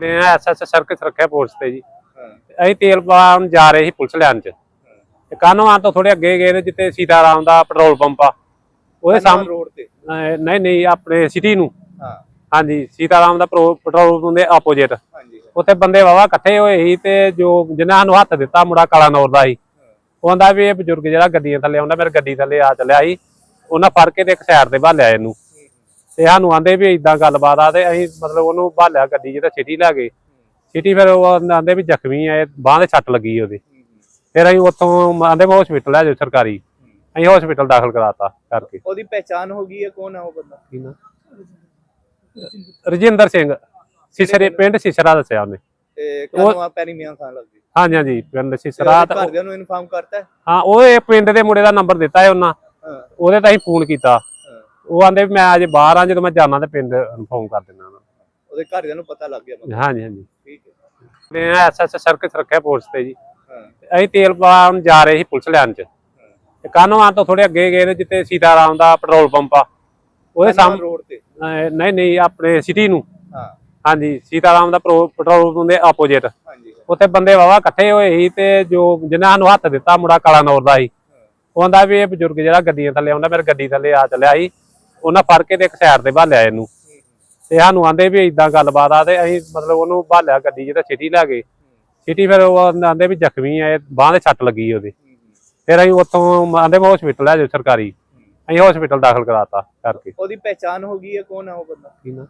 ਨੇ ਐਸਐਸ ਸਰਕਸ ਰੱਖਿਆ ਪੁਲਿਸ ਤੇ ਜੀ। ਅਸੀਂ ਤੇਲ ਪਾਉਣ ਜਾ ਰਹੇ ਸੀ ਪੁਲਿਸ ਲੈਣ ਚ। ਤੇ ਕਾਨੋਂ ਤੋਂ ਥੋੜੇ ਅੱਗੇ ਗਏ ਨੇ ਜਿੱਥੇ ਸੀਤਾਰਾਮ ਦਾ ਪੈਟਰੋਲ ਪੰਪ ਆ। ਉਹਦੇ ਸਾਹਮਣੇ ਰੋਡ ਤੇ? ਨਹੀਂ ਨਹੀਂ ਆਪਣੇ ਸਿਟੀ ਨੂੰ। ਹਾਂ। ਹਾਂਜੀ ਸੀਤਾਰਾਮ ਦਾ ਪੈਟਰੋ- ਪੈਟਰੋਲ ਪੰਪ ਦੇ ਆਪੋਜੀਟ ਹਾਂਜੀ ਉੱਥੇ ਬੰਦੇ ਵਾਵਾ ਇਕੱਠੇ ਹੋਏ ਸੀ ਤੇ ਜੋ ਜਿਨ੍ਹਾਂ ਸਾਨੂੰ ਹੱਥ ਦਿੱਤਾ ਮੁੰਡਾ ਕਾਲਾ ਨੌਰ ਦਾ ਸੀ। ਉਹ ਕਹਿੰਦਾ ਵੀ ਇਹ ਬਜ਼ੁਰਗ ਜਿਹੜਾ ਗੱਡੀਆਂ ਥੱਲੇ ਆਉਂਦਾ ਮੇਰੇ ਗੱਡੀ ਥੱਲੇ ਆ ਚੱਲਿਆ ਸੀ। ਉਹਨਾਂ ਫੜ ਕੇ ਤੇ ਇੱਕ ਸਾਈਡ ਤੇ ਭਾਲਿਆ ਇਹਨੂੰ। ਤੇ ਸਾਨੂੰ ਆਂਦੇ ਵੀ ਇਦਾਂ ਗੱਲਬਾਤ ਆ ਤੇ ਅਸੀਂ ਮਤਲਬ ਉਹਨੂੰ ਭਾਲਿਆ ਗੱਡੀ ਜਿਹਦਾ ਸਿਟੀ ਲੈ ਗਏ। ਸਿਟੀ ਫਿਰ ਉਹ ਆਂਦੇ ਵੀ ਜ਼ਖਮੀ ਆ ਬਾਹ ਦੇ ਸੱਟ ਲੱਗੀ ਉਹਦੇ। ਫਿਰ ਅਸੀਂ ਉੱਥੋਂ ਆਂਦੇ ਮੈਂ ਹਸਪੀਟਲ ਲੈ ਜਾਓ ਸਰਕਾਰੀ। ਅਸੀਂ ਹਸਪੀਟਲ ਦਾਖਲ ਕਰਾਤਾ ਕਰਕੇ। ਉਹਦੀ ਪਹਿਚਾਨ ਹੋ ਗਈ ਹੈ ਕੌਣ ਹੈ ਉਹ ਬੰਦਾ? ਕੀ ਨਾਂ? ਰਜਿੰਦਰ ਸਿੰਘ। ਸਿਸਰੇ ਪਿੰਡ ਸਿਸਰਾ ਦੱਸਿਆ ਉਹਨੇ। ਤੇ ਕਦੋਂ ਆ ਪੈਰੀ ਮੀਆਂ ਖਾਨ ਲੱਗਦੀ ਹਾਂਜੀ ਹਾਂਜੀ ਪਿੰਡ ਤੇ ਸਿਸਰਾ ਉਹਦੇ ਘਰਦਿਆਂ ਨੂੰ ਇਨਫਾਰਮ ਕਰਤਾ? ਹੈ? ਉਹ ਇਹ ਪਿੰਡ ਦੇ ਮੁੰਡੇ ਦਾ ਨੰਬਰ ਦਿੱਤਾ ਹੈ ਉਹਨਾਂ। ਉਹਦੇ ਤਾਂ ਅਸੀਂ ਫੋਨ ਕੀਤਾ। ਉਹ ਆਂਦੇ ਵੀ ਮੈਂ ਅਜੇ ਬਾਹਰ ਆ ਜਦੋਂ ਮੈਂ ਜਾਣਾ ਤੇ ਪਿੰਡ ਇਨਫੋਰਮ ਕਰ ਦਿੰਦਾ ਉਹਨਾਂ ਉਹਦੇ ਘਰਦਿਆਂ ਨੂੰ ਪਤਾ ਲੱਗ ਗਿਆ ਨੂੰ ਹਾਂਜੀ ਹਾਂਜੀ। ਠੀਕ ਹੈ। ਨੇ ਐਸਐਸ ਸਰਕਸ ਰੱਖਿਆ ਪੁਲਿਸ ਤੇ ਜੀ। ਹਾਂ। ਅਸੀਂ ਤੇਲ ਪਾਉਣ ਜਾ ਰਹੇ ਸੀ ਪੁਲਿਸ ਲੈਣ ਚ। ਤੇ ਕਾਨੋਂ ਤੋਂ ਥੋੜੇ ਅੱਗੇ ਗਏ ਨੇ ਜਿੱਥੇ ਸੀਤਾਰਾਮ ਦਾ ਪੈਟਰੋਲ ਪੰਪ ਆ। ਉਹਦੇ ਸਾਹਮਣੇ ਰੋਡ ਤੇ? ਅਹ ਨਹੀਂ ਨਹੀਂ ਆਪਣੇ ਸਿਟੀ ਨੂੰ। ਹਾਂ। ਹਾਂਜੀ ਸੀਤਾਰਾਮ ਦਾ ਪੈਟਰੋ- ਪੈਟਰੋਲ ਪੰਪ ਦੇ ਆਪੋਜੀਟ ਹਾਂਜੀ ਉੱਥੇ ਬੰਦੇ ਵਾਵਾ ਇਕੱਠੇ ਹੋਏ ਸੀ ਤੇ ਜੋ ਜਿਨ੍ਹਾਂ ਸਾਨੂੰ ਹੱਥ ਦਿੱਤਾ ਮੁੰਡਾ ਕਾਲਾ ਨੌਰ ਦਾ ਸੀ। ਉਹ ਕਹਿੰਦਾ ਵੀ ਇਹ ਬਜ਼ੁਰਗ ਜਿਹੜਾ ਗੱਡੀਆਂ ਥੱਲੇ ਆਉਂਦਾ ਮੇਰੇ ਗੱਡੀ ਥੱਲੇ ਆ ਚੱਲਿਆ ਸੀ। ਉਹਨਾਂ ਫੜ ਕੇ ਤੇ ਇੱਕ ਸਾਈਡ ਤੇ ਭਾਲਿਆ ਇਹਨੂੰ। ਤੇ ਸਾਨੂੰ ਆਂਦੇ ਵੀ ਇਦਾਂ ਗੱਲਬਾਤ ਆ ਤੇ ਅਸੀਂ ਮਤਲਬ ਉਹਨੂੰ ਭਾਲਿਆ ਗੱਡੀ ਜਿਹਦਾ ਸਿਟੀ ਲੈ ਗਏ। ਸਿਟੀ ਫਿਰ ਉਹ ਆਂਦੇ ਵੀ ਜ਼ਖਮੀ ਆ ਬਾਹ ਦੇ ਸੱਟ ਲੱਗੀ ਉਹਦੇ। ਫਿਰ ਅਸੀਂ ਉੱਥੋਂ ਆਂਦੇ ਮੈਂ ਹਸਪੀਟਲ ਲੈ ਜਾਓ ਸਰਕਾਰੀ। ਅਸੀਂ ਹਸਪੀਟਲ ਦਾਖਲ ਕਰਾਤਾ ਕਰਕੇ। ਉਹਦੀ ਪਹਿਚਾਨ ਹੋ ਗਈ ਹੈ ਕੌਣ ਹੈ ਉਹ ਬੰਦਾ? ਕੀ ਨਾਂ?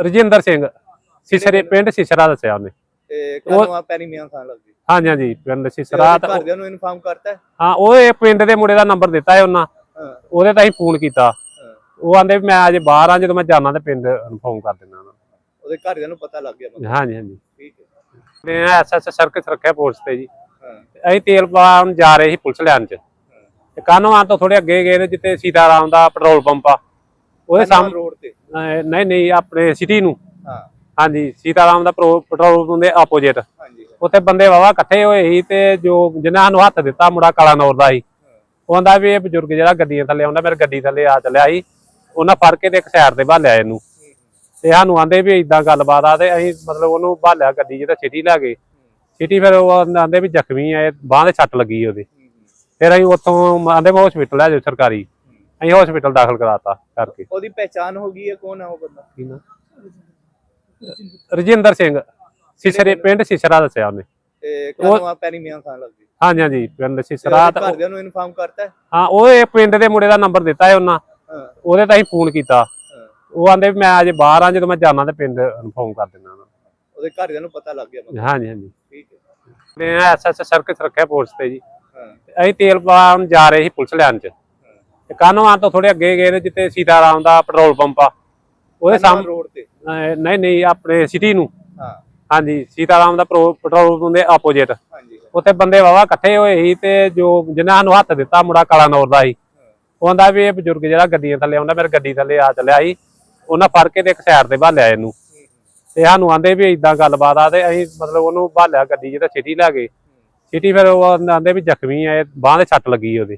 ਰਜਿੰਦਰ ਸਿੰਘ। ਸਿਸਰੇ ਪਿੰਡ ਸਿਸਰਾ ਦੱਸਿਆ ਉਹਨੇ। ਤੇ ਕਦੋਂ ਪੈਰੀ ਮੀਆਂ ਖਾਨ ਲੱਗਦੀ ਹਾਂਜੀ ਹਾਂਜੀ ਪਿੰਡ ਸਿਸਰਾ ਤਾਂ- ਘਰਦਿਆਂ ਨੂੰ ਇਨਫਾਰਮ ਕਰਤਾ ਹੈ? ਉਹ ਇਹ ਪਿੰਡ ਦੇ ਮੁੰਡੇ ਦਾ ਨੰਬਰ ਦਿੱਤਾ ਹੈ ਉਹਨਾਂ। ਉਹਦੇ ਤਾਂ ਅਸੀਂ ਫੋਨ ਕੀਤਾ। ਹਾਂ। ਉਹ ਆਂਦੇ ਵੀ ਮੈਂ ਅਜੇ ਬਾਹਰ ਆ ਜਦੋਂ ਮੈਂ ਜਾਣਾ ਤੇ ਪਿੰਡ ਇਨਫੋਰਮ ਕਰ ਦਿੰਦਾ ਉਹਨਾਂ ਉਹਦੇ ਘਰਦਿਆਂ ਨੂੰ ਪਤਾ ਲੱਗ ਗਿਆ ਨੂੰ ਹਾਂਜੀ ਹਾਂਜੀ। ਠੀਕ ਹੈ। ਨੇ ਐਸਐਸ ਸਰਕਸ ਰੱਖਿਆ ਪੁਲਿਸ ਤੇ ਜੀ। ਹਾਂ। ਅਸੀਂ ਤੇਲ ਪਾਉਣ ਜਾ ਰਹੇ ਸੀ ਪੁਲਿਸ ਲੈਣ ਚ। ਤੇ ਕਾਨੋਂ ਤੋਂ ਥੋੜੇ ਅੱਗੇ ਗਏ ਨੇ ਜਿੱਥੇ ਸੀਤਾਰਾਮ ਦਾ ਪੈਟਰੋਲ ਪੰਪ ਆ। ਉਹਦੇ ਸਾਹਮਣੇ ਰੋਡ ਤੇ। ਨਹੀਂ ਨਹੀਂ ਆਪਣੇ ਸਿਟੀ ਨੂੰ। ਹਾਂ। ਹਾਂਜੀ ਸੀਤਾਰਾਮ ਦਾ ਪੈਟਰੋ- ਪੈਟਰੋਲ ਪੰਪ ਦੇ ਆਪੋਜੀਟ ਹਾਂਜੀ। ਉੱਥੇ ਬੰਦੇ ਵਾਵਾ ਇਕੱਠੇ ਹੋਏ ਸੀ ਤੇ ਜੋ ਜਿਨ੍ਹਾਂ ਸਾਨੂੰ ਹੱਥ ਦਿੱਤਾ ਮੁੰਡਾ ਕਾਲਾ ਨੌਰ ਦਾ ਸੀ। ਉਹ ਵੀ ਇਹ ਬਜ਼ੁਰਗ ਜਿਹੜਾ ਗੱਡੀਆਂ ਥੱਲੇ ਆਉਂਦਾ ਮੇਰੇ ਗੱਡੀ ਥੱਲੇ ਆ ਚੱਲਿਆ ਸੀ। ਉਹਨਾਂ ਫੜ ਕੇ ਤੇ ਇੱਕ ਸਾਈਡ ਤੇ ਭਾਲਿਆ ਇਹਨੂੰ। ਤੇ ਸਾਨੂੰ ਆਂਦੇ ਵੀ ਇਦਾਂ ਗੱਲਬਾਤ ਆ ਤੇ ਅਸੀਂ ਮਤਲਬ ਉਹਨੂੰ ਭਾਲਿਆ ਗੱਡੀ ਜਿਹਦਾ ਸਿਟੀ ਲੈ ਗਏ ਸਿਟੀ ਫਿਰ ਉਹ ਆਂਦੇ ਵੀ ਜ਼ਖਮੀ ਆ ਬਾਹ ਦੇ ਸੱਟ ਲੱਗੀ ਉਹਦੇ। ਫਿਰ ਅਸੀਂ ਉੱਥੋਂ ਆਂਦੇ ਮੈਂ ਹਸਪੀਟਲ ਲੈ ਜਾਓ ਸਰਕਾਰੀ। ਅਸੀਂ ਹਸਪੀਟਲ ਦਾਖਲ ਕਰਾਤਾ ਕਰਕੇ। ਉਹਦੀ ਪਹਿਚਾਨ ਹੋ ਗਈ ਹੈ ਕੌਣ ਹੈ ਉਹ ਬੰਦਾ? ਕੀ ਨਾਂ? ਰਜਿੰਦਰ ਸਿੰਘ। ਸਿਸਰੇ ਪਿੰਡ ਸਿਸਰਾ ਦੱਸਿਆ ਉਹਨੇ। ਤੇ ਕਦੋਂ ਆ ਪੈਰੀ ਮੀਆਂ ਖਾਨ ਲੱਗਦੀ ਹਾਂਜੀ ਹਾਂਜੀ ਪਿੰਡ ਤੇ ਸਿਸਰਾ ਉਹਦੇ ਤਾਂ- ਘਰਦਿਆਂ ਨੂੰ ਇਨਫਾਰਮ ਕਰਤਾ ਹੈ? ਹਾਂ ਉਹ ਇਹ ਪਿੰਡ ਦੇ ਮੁੰਡੇ ਦਾ ਨੰਬਰ ਦਿੱਤਾ ਹੈ ਉਹਨਾਂ। ਹਾਂ। ਉਹਦੇ ਤਾਂ ਅਸੀਂ ਫੋਨ ਕੀਤਾ। ਹਾਂ। ਉਹ ਆਂਦੇ ਵੀ ਮੈਂ ਅਜੇ ਬਾਹਰ ਆ ਜਦੋਂ ਮੈਂ ਜਾਣਾ ਤੇ ਪਿੰਡ ਇਨਫੋਰਮ ਕਰ ਦਿੰਦਾ ਉਹਨਾਂ ਉਹਦੇ ਘਰਦਿਆਂ ਨੂੰ ਪਤਾ ਲੱਗ ਗਿਆ ਨੂੰ ਹਾਂਜੀ ਹਾਂਜੀ। ਠੀਕ ਹੈ। ਨੇ ਐਸਐਸ ਸਰਕਸ ਰੱਖਿਆ ਪੁਲਿਸ ਤੇ ਜੀ। ਹਾਂ। ਅਸੀਂ ਤੇਲ ਪਾਉਣ ਜਾ ਰਹੇ ਸੀ ਪੁਲਿਸ ਲੈਣ ਚ। ਤੇ ਕਾਨੋਂ ਤੋਂ ਥੋੜੇ ਅੱਗੇ ਗਏ ਨੇ ਜਿੱਥੇ ਸੀਤਾਰਾਮ ਦਾ ਪੈਟਰੋਲ ਪੰਪ ਆ। ਉਹਦੇ ਸਾਹਮਣੇ ਰੋਡ ਤੇ। ਅਹ ਨਹੀਂ ਨਹੀਂ ਆਪਣੇ ਸਿਟੀ ਨੂੰ। ਹਾਂ। ਹਾਂਜੀ ਸੀਤਾਰਾਮ ਦਾ ਪੈਟਰੋ- ਪੈਟਰੋਲ ਪੰਪ ਦੇ ਆਪੋਜੀਟ। ਉੱਥੇ ਬੰਦੇ ਵਾਵਾ ਇਕੱਠੇ ਹੋਏ ਸੀ ਤੇ ਜੋ ਜਿਨ੍ਹਾਂ ਸਾਨੂੰ ਹੱਥ ਦਿੱਤਾ ਮੁੰਡਾ ਕਾਲਾ ਨੌਰ ਦਾ ਸੀ। ਉਹ ਕਹਿੰਦਾ ਵੀ ਇਹ ਬਜ਼ੁਰਗ ਜਿਹੜਾ ਗੱਡੀਆਂ ਥੱਲੇ ਆਉਂਦਾ ਮੇਰੇ ਗੱਡੀ ਥੱਲੇ ਆ ਚੱਲਿਆ ਸੀ। ਉਹਨਾਂ ਫੜ ਕੇ ਤੇ ਇੱਕ ਸਾਈਡ ਤੇ ਭਾਲਿਆ ਇਹਨੂੰ। ਤੇ ਸਾਨੂੰ ਆਂਦੇ ਵੀ ਇਦਾਂ ਗੱਲਬਾਤ ਆ ਤੇ ਅਸੀਂ ਮਤਲਬ ਉਹਨੂੰ ਭਾਲਿਆ ਗੱਡੀ ਜਿਹਦਾ ਸਿਟੀ ਲੈ ਗਏ। ਸਿਟੀ ਫਿਰ ਉਹ ਆਂਦੇ ਵੀ ਜ਼ਖਮੀ ਆ ਬਾਹ ਦੇ ਸੱਟ ਲੱਗੀ ਉਹਦੇ।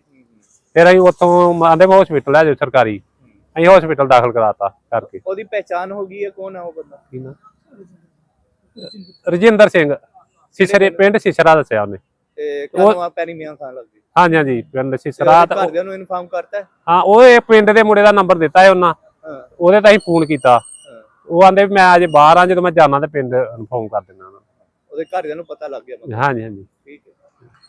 ਫਿਰ ਅਸੀਂ ਉੱਥੋਂ ਆਂਦੇ ਮੈਂ ਹਸਪੀਟਲ ਲੈ ਜਾਓ ਸਰਕਾਰੀ। ਅਸੀਂ ਹਸਪੀਟਲ ਦਾਖਲ ਕਰਾਤਾ ਕਰਕੇ। ਉਹਦੀ ਪਹਿਚਾਨ ਹੋ ਗਈ ਹੈ ਕੌਣ ਹੈ ਉਹ ਬੰਦਾ? ਕੀ ਨਾਂ? ਰਜਿੰਦਰ ਸਿੰਘ ਸਿਸਰੇ ਪਿੰਡ ਸਿਸਰਾ ਦੱਸਿਆ ਉਹਨੇ। ਤੇ ਕਦੋਂ ਆ ਪੈਰੀ ਮੀਆਂ ਖਾਨ ਲੱਗਦੀ ਹਾਂਜੀ ਹਾਂਜੀ ਪਿੰਡ ਸਿਸਰਾ ਤਾਂ- ਘਰਦਿਆਂ ਨੂੰ ਇਨਫਾਰਮ ਕਰਤਾ? ਹੈ? ਹਾਂ ਉਹ ਇਹ ਪਿੰਡ ਦੇ ਮੁੰਡੇ ਦਾ ਨੰਬਰ ਦਿੱਤਾ ਹੈ ਉਹਨਾਂ। ਹਾਂ। ਉਹਦੇ ਤਾਂ ਅਸੀਂ ਫੋਨ ਕੀਤਾ। ਹਾਂ। ਉਹ ਆਂਦੇ ਮੈਂ ਅਜੇ ਬਾਹਰ ਆ ਜਦੋਂ ਮੈਂ ਜਾਣਾ ਤੇ ਪਿੰਡ ਇਨਫੋਰਮ ਕਰ ਦਿੰਦਾ ਉਹਦੇ ਘਰਦਿਆਂ ਨੂੰ ਪਤਾ ਲੱਗ ਗਿਆ। ਹਾਂਜੀ ਹਾਂਜੀ। ਹੈ